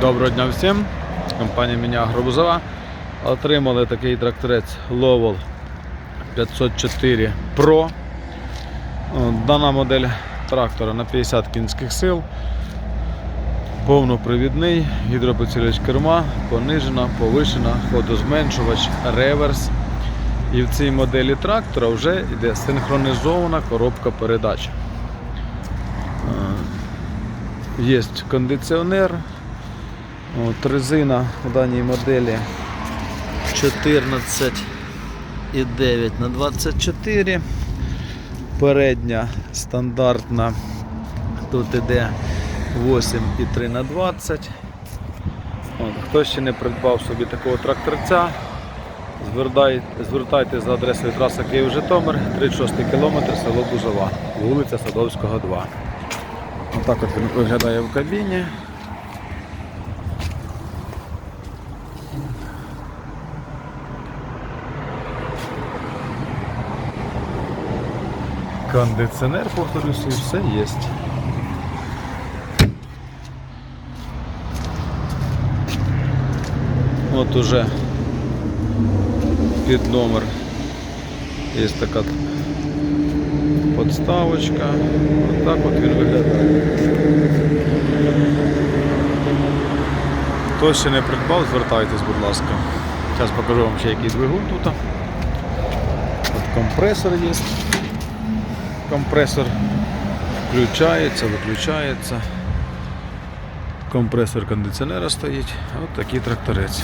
Доброго дня всім. Компанія Міня Агробузова. Отримали такий тракторець Lowell 504 Pro. Дана модель трактора на 50 кінських сил. Повнопривідний, гідропоцілювач керма, понижена, повишена, ходозменшувач, реверс. І в цій моделі трактора вже йде синхронізована коробка передач. Є кондиціонер. От, резина у даній моделі 14,9 на 24. Передня стандартна. Тут іде 8,3 на 20. От, хто ще не придбав собі такого тракторця, звертай, звертайте за адресою траса Київ-Житомир, 36 км, село Бузова, вулиця Садовського, 2. Отак от він виглядає в кабіні. Кондиціонер, повторюся, і все є. От уже під номер є така подставочка. Отак от він виглядає. Хто ще не придбав, звертайтесь, будь ласка. Зараз покажу вам ще який двигун тут. От компресор є. Компресор включається, виключається. Компресор кондиціонера стоїть. От такий тракторець.